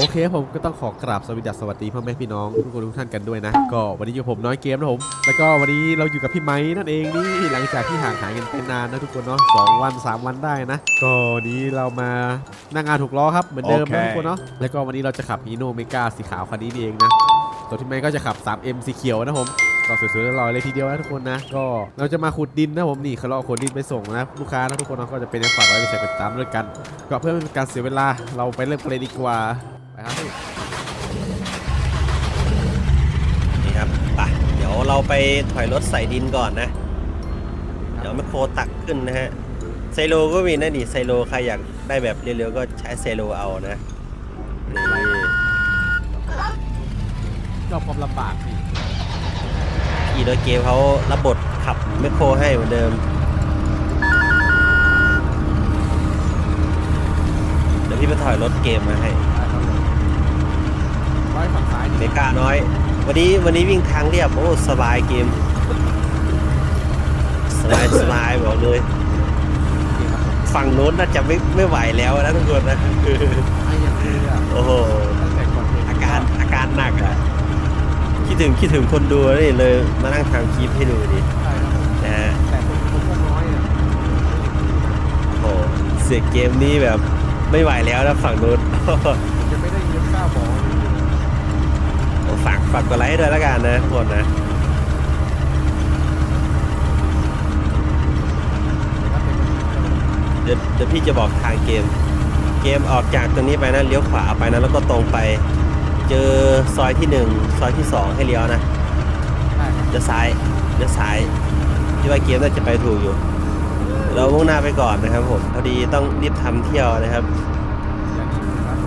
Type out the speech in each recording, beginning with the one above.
โอเคผมก็ต้องขอกราบสวัสดีสวัสดีพ่อแม่พี่น้องทุกคนทุกท่านกันด้วยนะ ก็วันนี้อยู่ผมน้อยเกมนะผม แล้วก็วันนี้เราอยู่กับพี่ไม้นั่นเองนี่หลังจากที่ห่างหายกันไปนานนะทุกคนเนาะสองวันสามวันได้นะ ก็วันนี้เรามานั่งงานถูกล้อครับเหมือนเดิมนะโอเคทุกคนเนาะ แล้วก็วันนี้เราจะขับฮีโนเมกาสีขาวคันนี้นี่เองนะส่วนที่ไม้ก็จะขับ 3M สีเขียวนะผมก็สวยๆลอยๆเลยทีเดียวนะทุกคนนะ ก็เราจะมาขุดดินนะผมนี่เขาเราขนดินไปส่งนะลูกค้านะทุกคนนะก็จะเป็นฝากไว้ไปใช้ไปตามด้วยกัน ก็เพื่อไม่เป็นการเสียเวลาเราไปเริ่มกันเลยดีกว่าไป ครับพี่นี่ครับไปเดี๋ยวเราไปถอยรถใส่ดินก่อนนะ เดี๋ยวแมคโครตักขึ้นนะฮะไซโลก็มีนะนี่ไซโลใครอยากได้แบบเร็วๆก็ใช้ไซโลเอานะนี่ชอบความลำบากพี่ขี่โดยเกมเขารับบทขับแมคโครให้เหมือนเดิมเดี๋ยวพี่ไปถอยรถเกมมาให้ร้อย ฝั่งซ้ายเมกาน้อย วันนี้วันนี้วิ่งทางเรียบโอ้สบายเกม สบายสบายบอกเลย ฝั่งโน้นน่าจะไม่ไม่ไหวแล้วนะทุกคนนะ ไอ้อย่างนี้อะโอ้โห ตั้งแต่ก่อนเพลงอาการอาการหนักอะ คิดถึงคิดถึงคนดูนี่เลยมานั่งทำคลิปให้ดูดิใช่ครับผมนะฮะ แต่ผมผมก็น้อยอะโอ้โหเสียเกมนี้แบบไม่ไหวแล้วนะฝั่งนู้นผมจะไม่ได้เงิน ฝากฝากกดไลค์ด้วยแล้วกันนะทุกคนนะเดี๋ยวเดี๋ยวพี่จะบอกทางเกม เกมออกจากตรงนี้ไปนะเลี้ยวขวาไปนะแล้วก็ตรงไป เจอซอยที่หนึ่งซอยที่สองให้เลี้ยวนะใช่ครับเลี้ยวซ้ายเลี้ยวซ้ายที่ว่าเกมน่าจะไปถูกอยู่ เรามุ่งหน้าไปก่อนนะครับผมพอดีต้องรีบทำเที่ยวนะครับอย่างนี้นะครับ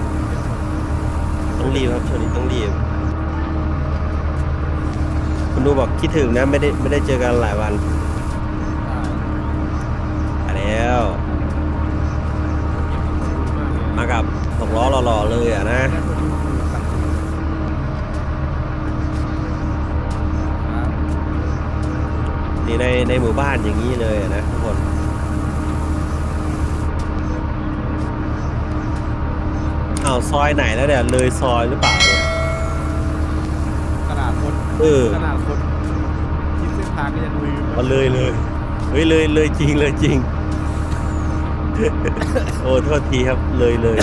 ต้องรีบครับช่วงนี้ต้องรีบ คุณดูบอกคิดถึงนะไม่ได้ไม่ได้เจอกันหลายวันมาแล้ว มากับหกล้อหล่อๆเลยอะนะนี่ในในหมู่บ้านอย่างนี้เลยอะนะทุกคนเอาซอยไหนแล้วเนี่ยเลยซอยหรือเปล่าเนี่ย เออ ขนาดคนคิดเส้นทางก็ยังลืมเอาเลยเลยเฮ้ยเลยเลยจริงเลยจริง โอ้โทษทีครับเลยเลย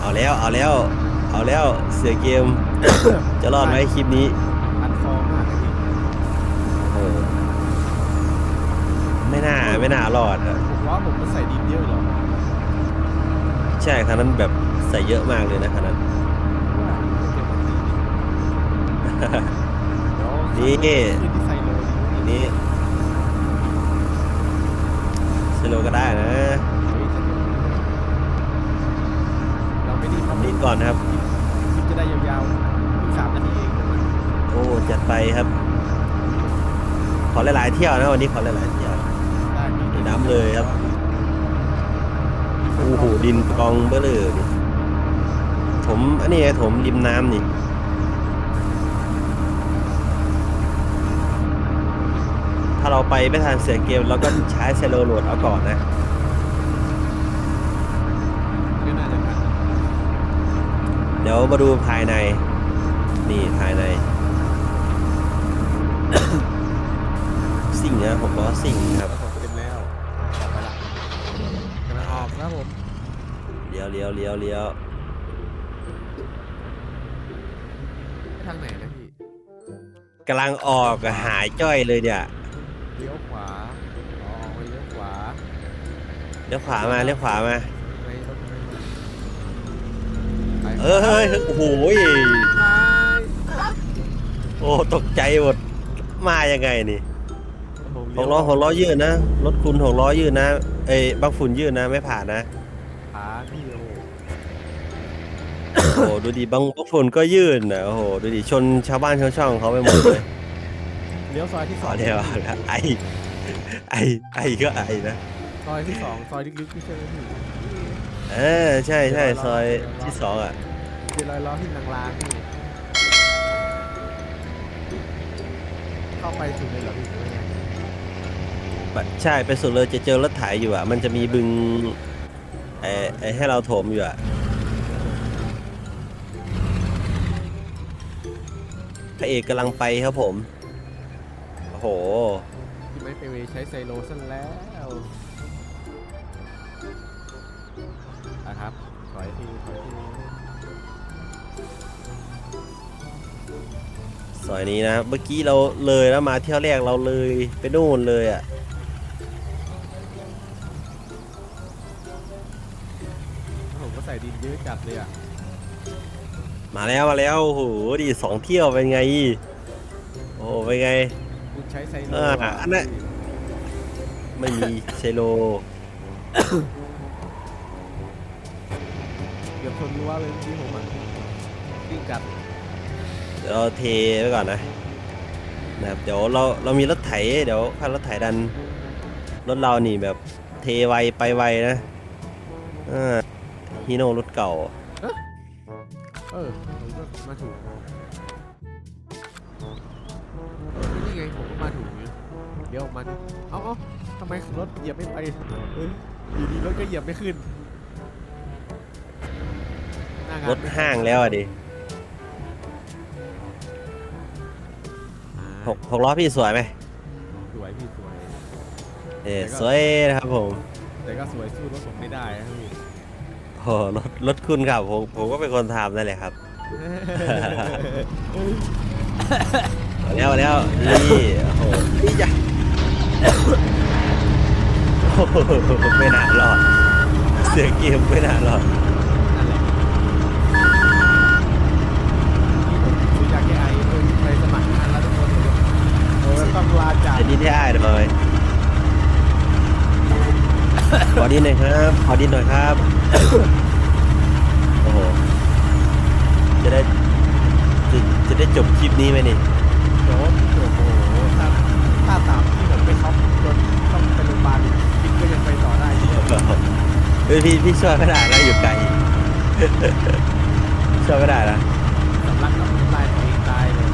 เอาแล้วเอาแล้ว เอาแล้วเสียเกม จะรอดไหมคลิปนี้อันคอมากเลยพี่โอ้ไม่น่าไม่น่ารอดอะผมว่าผมมันใส่ดินเยอะเหรอ ใช่คันนั้นแบบใส่เยอะมากเลยนะคันนั้น นี่ขึ้นที่ไซโลดีทีนี้สโลก็ได้นะเฮ้ยจะเดี๋ยวเราไม่ดีครับนิดก่อนนะครับคลิปจะได้ยาวๆเพิ่งสามนาทีเองโอ้จัดไปครับ ขอหลายๆเที่ยวนะวันนี้ขอหลายๆเที่ยวได้พี่มีน้ำเลยครับโอ้โหดินกองเบ้อเลยนี่ผมอันนี้ไงผมริมน้ำนี่าเราไปไม่ทันเสียเกมเราก็ใช้เซโลโหลดเอาก่อนนะ ก็น่าจะทันเดี๋ยวมาดูภายใน นี่ภายใน สิ่งนะผมว่าสิ่งครับ แล้วผมเต็มแล้ว ออกไปละกำลังออกนะครับผมเลี้ยวเลี้ยวเลี้ยวเลี้ยวทางไหนนะพี่กำลังออกอะหายจ้อยเลยเนี่ย เลี้ยวขวามาเลี้ยวขวามาไม่รถไม่ไปเออเฮ้ยเฮ้ยโอ้โหยไปโอ้ตกใจหมดมายังไงนี่ผมหเลี้ยกวล้อหกล้อยืดนะรถคุณหกล้อยืดนะเอ้ยบางฝุ่นยืดนะไม่ผ่านนะขวาพี่โอ้โหโอ้โหดูดิบางบางฝุ่นก็ยืดนะโอ้โหดูดิชนชาวบ้านชาวช่องเขาไปหมดเลยเลี้ยวซอยที่สขอองเดียวไอไอไอก็ไอนะ ซอยที่สองซอยลึกๆที่เช่ญพี่เออใช่ใช่ซอยที่สองอะเจรอยล้อที่นางล้างพี่เข้าไปถึงเลยเหรอพี่หรือไงแบใช่ไปสุดเลยจะเจอรถไถอยู่อะ มันจะมีบึงไอ้ไอ้ให้เราโถมอยู่อะพระเอกกำลังไปครับผม โอ้โหไม่ไปใช้ไซโลซะแล้ว นะครับ ถอยทีถอยทีซอยนี้นะ เมื่อกี้เราเลยแล้วมาเที่ยวแรกเราเลยไปนู่นเลยอะ ผมก็ใส่ดินเยอะจัดเลยอะ มาแล้วมาแล้วโอ้โหดีสองเที่ยวเป็นไง โอ้เป็นไง คุณใช้ไซโลเอออันนั้น ไม่มี เชโล เกือบช นรั้วเลยเมื่อกี้ผมอะวิ่งกัดเดี๋ยวเราเทไว้ก่อนนะนะครับเดี๋ยวเราเรามีรถไถเดี๋ยวถ้ารถไถดันรถเรานี่แบบเทไวไปไวนะอ่าฮีโน่รถเก่า เออผมก็มาถูกเออนี่ไงผมก็มาถูกอยู่เดี๋ยวออกมาดิเอ้าเอ้าทำไมรถเหยียบไม่ไปเฮ้ยอยู่ดีรถก็เหยียบไม่ขึ้น หน้งนรถห้างแล้วอะดิอ่าหกหกล้อพี่สวยไหมสวยพี่สวย เออสวยนะครับผมแต่ก็สวยสู้รถผมไม่ได้ครับพี่ โอ้รถรถคุณครับผมผมก็เป็นคนทำนั่นแหละครับมาแล้วมาแล้วนี่โอ้โหนี่จ้ะโอ้โหไม่น่ารอดเสียงเกมไม่น่ารอด ต้องลาจากจะดิ้นให้อ้ายหน่อย ขอดิ้นหน่อยครับ ขอดิ้นหน่อยครับ โอ้โห จะได้จะจะได้จบคลิปนี้ไหมนี่โจ๊กโอ้โหถ้าถ้าตามที่ผมไปช็อปจนต้องไปโรงพยาบาลคิดก็ยังไปต่อได้ที่เฮ้ยพี่พี่ช่วยไม่ได้นะอยู่ไกล ช่วยไม่ได้นะสำลักน้ำลายตัวเองตายเลย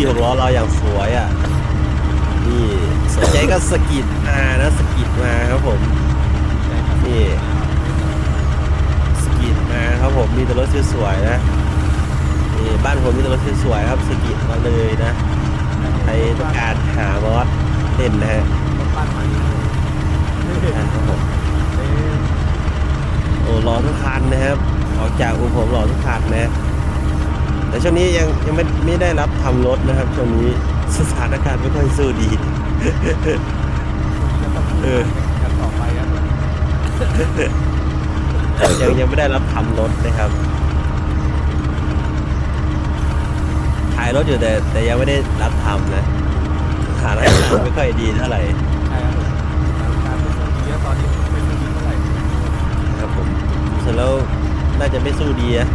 นี่หกล้อเราอย่างสวยอะ นี่สนใจก็สกิดมานะสกิดมาครับผมนี่สกิดมาครับผมมีแต่รถสวยๆนะนี่บ้านผมมีแต่รถสวยๆครับสกิดมาเลยนะใครต้องการหามอสเล่นนะฮะครับผมโอ้รอทุกคันนะครับออกจากอู่ผมรอทุกคันนะ ช่วงนี้ยังยังไม่ไม่ได้รับทำรถนะครับช่วงนี้สถานการณ์ไม่ค่อยสู้ดีจะต้องเออกันต่อไปครับยังยังไม่ได้รับทำรถนะครับถ่ายรถอยู่แต่ แต่ยังไม่ได้รับทำนะสถานการณ์ไม่ค่อยดีเท่าไหร่ใช่ครับผมการเป็นคนดีแล้วตอนนี้ไม่ค่อยดีเท่าไหร่ครับผมเสร็จแล้วน่าจะไม่สู้ดีอะ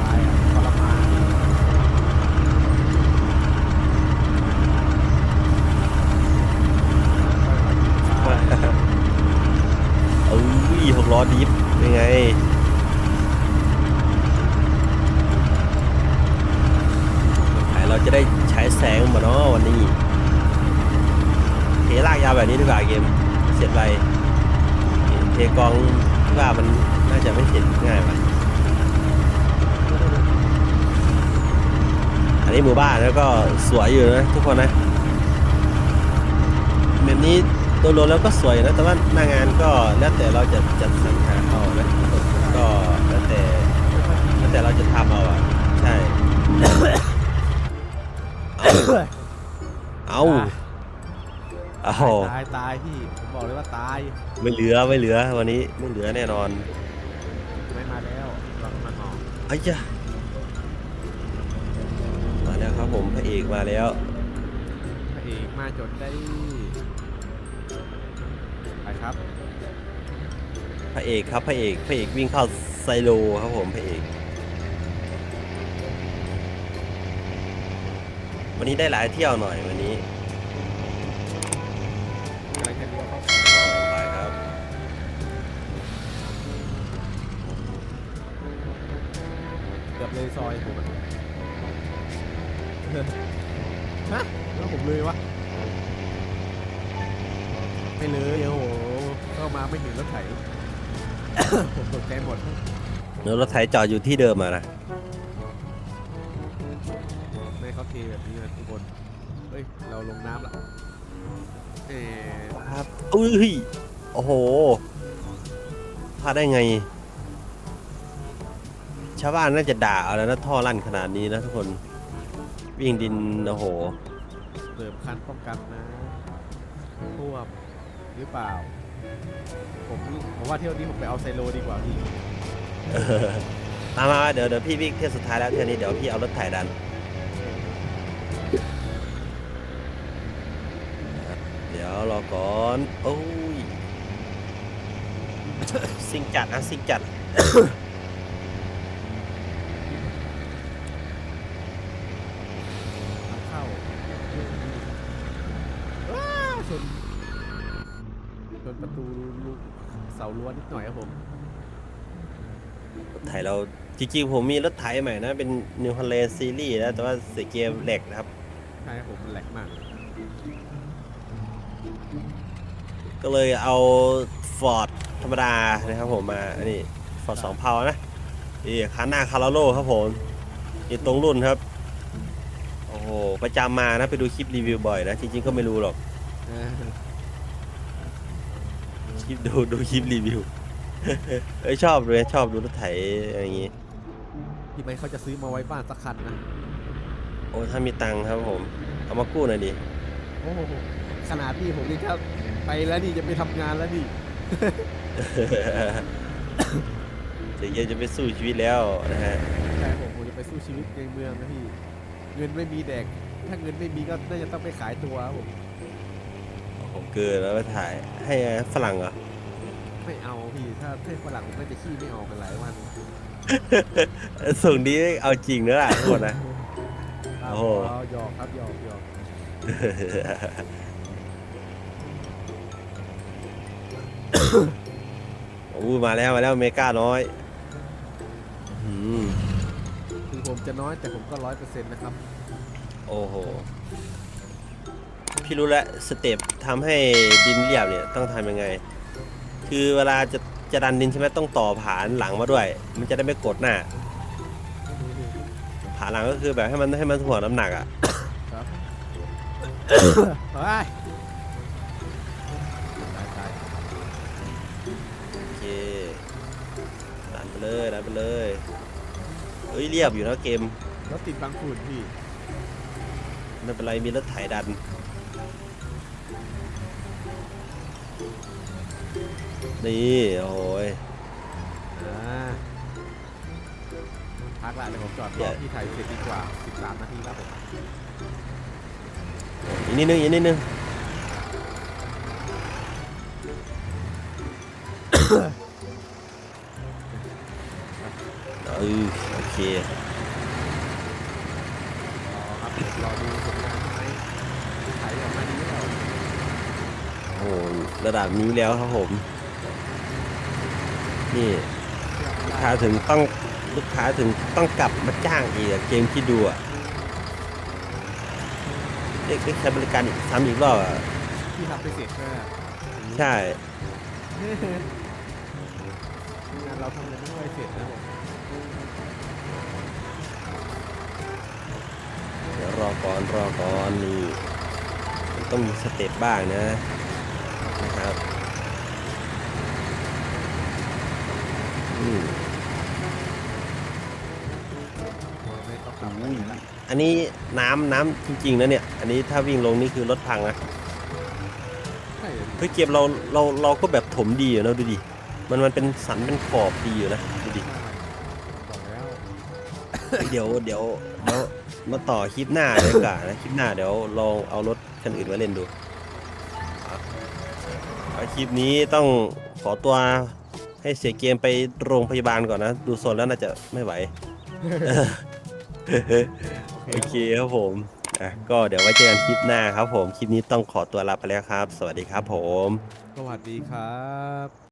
ตายอะทรมาน เอ้ยหก ล้อดิฟยังไงไหนเราจะได้ใช้แสงมาเนาะวันนี้เทลากยาวแบบนี้ดีกว่าเกมเสร็จไปเทกองว่ามันน่าจะไม่เสร็จง่ายไปอันนี้หมู่บ้านแล้วก็สวยอยู่นะทุกคนนะแบบนี้ ตัวรวมแล้วก็สวยนะแต่ว่าหน้างานก็แล้วแต่เราจะจัดสรรหาเอานะก็แล้วแต่แล้วแต่เราจะทำเอาอะใช่ เอาเอาตายตายพี่ผมบอกเลยว่าตาย ไม่เหลือไม่เหลือวันนี้ไม่เหลือแน่นอน ไม่มาแล้วเรากำลังออกไอ้จ้ะมาแล้วครับผมพระเอกมาแล้วพระเอกมาจนได้ไป ครับ พระเอกครับพระเอกพระเอกวิ่งเข้าไซโลครับผมพระเอก วันนี้ได้หลายเที่ยวหน่อยวันนี้อะไรจะเลี้ยวเข้าไปครับเกือบเลยซอยผมอะฮะแล้วผมเลยวะไม่เลยโอ้โห เข้ามาไม่เห็นรถไถ ผมตกใจหมด แล้วรถไถจอดอยู่ที่เดิมอะนะไม่ให้เขาเทแบบนี้นะทุกคน เฮ้ย เราลงน้ำละเออครับอุ้ยโอ้โหพลาดได้ไง ชาวบ้านน่าจะด่าเอาแล้วนะท่อลั่นขนาดนี้นะทุกคน วิ่งดินโอ้โห เสริมคันป้องกันนะท่วมหรือเปล่า ผมผมว่าเที่ยวนี้ผมไปเอาไซโลดีกว่าพี่มามามาเดี๋ยวเดี๋ยวพี่วิ่งเที่ยวสุดท้ายแล้วเที่ยวนี้เดี๋ยวพี่เอารถไถดัน เดี๋ยวรอก่อน โอ้ย ซิงจัดนะซิงจัด หน่อยครับผม รถไถเราจริงๆผมมีรถไถใหม่นะ เป็น New Holland Series นะแต่ว่าเสียเกมเหล็กนะครับ ใช่ครับผมมันแหลกมากเลยก็เลยเอา Ford ธรรมดานะครับผมมาอันนี้ Ford สองเพานะนี่คันหน้าคาร์โลครับผมนี่ตรงรุ่นครับ โอ้โหประจำมานะไปดูคลิปรีวิวบ่อยนะ จริงๆก็ไม่รู้หรอก เออคลิปดูดูคลิปรีวิว เอ้ยชอบเลยชอบดูรถไถอะไรอย่างงี้ พี่ไม่เขาจะซื้อมาไว้บ้านสักคันนะโอ้ถ้ามีตังค์ครับผม เอามากู้หน่อยดิ โอ้โหขนาดนี้ผมนี่จะไปแล้วนี่จะไปทำงานแล้วนี่เสียเกมจะไปสู้ชีวิตแล้วนะฮะใช่ผมผมจะไปสู้ชีวิตในเมืองนะพี่เงินไม่มีแดก ถ้าเงินไม่มีก็น่าจะต้องไปขายตัวครับผมโอ้โหเกินแล้วไปถ่ายให้ฝรั่งเหรอ ไม่เอาพี่ ถ้าเพื่อนฝรั่งผมน่าจะขี้ไม่ออกกันหลายวันส่งนี้เอาจริงนะล่ะทุกคนนะครับโอ้โหเอาหยอกครับหยอกหยอกโอ้มาแล้วมาแล้วเมกาน้อยอืมถึงผมจะน้อยแต่ผมก็ร้อยเปอร์เซ็นต์นะครับ โอ้โห พี่รู้แล้วสเต็ปทำให้ดินเรียบเนี่ยต้องทำยังไง คือเวลาจะจะดันดินใช่ไหมต้องต่อผานหลังมาด้วย มันจะได้ไม่กดหน้า ผานหลังก็คือแบบให้มันให้มันถ่วงน้ำหนักอะครับไปตายตายโอเคดันไปเลยดันไปเลยเฮ้ยเรียบอยู่นะเกม รถติดบางฝุ่นพี่ไม่เป็นไรมีรถไถดัน นี่ โอ้ย อ่าพักละเดี๋ยวผมจอดรอพี่ไทยเสร็จดีกว่า 13 นาทีครับผมอีกนิดนึงอีกนิดนึง เออโอเค รอครับรอดูผลงานไหมไทยออกมาดีแล้ว โอ้โหระดับนี้แล้วครับผม นี่ลูกค้าถึงต้องลูกค้าถึงต้องกลับมาจ้างอีกอะเกมคิดดูอะเรียกเรียกใช้บริการอีกซ้ำอีกรอบอะพี่ทำไปเสร็จแค่ใช่ งานเราทำอะไรไม่ค่อยเสร็จนะผมเดี๋ยวรอก่อนรอก่อนนี่มันต้องมีสเต็ปบ้างนะ นะครับอืมไม่ต้องกลับอุ้ยอันนี้น้ำน้ำจริงๆนะเนี่ย อันนี้ถ้าวิ่งลงนี่คือรถพังนะใช่เลยเฮ้ยเกมเราเราเราก็แบบถมดีอยู่นะดูดิ มันมันเป็นสันเป็นขอบดีอยู่นะดูดิบอกแล้วเดี๋ยวเดี๋ยวเดี๋ยวมาต่อคลิปหน้าเลยดีกว่านะคลิปหน้าเดี๋ยวลองเอารถคันอื่นมาเล่นดูเอา คลิปนี้ต้องขอตัวให้เสียเกมไปโรงพยาบาลก่อนนะ ดูโซนแล้วน่าจะไม่ไหว โอเคครับผมอะก็เดี๋ยวไว้เจอกันคลิปหน้าครับผม คลิปนี้ต้องขอตัวลาไปแล้วครับ สวัสดีครับผม สวัสดีครับ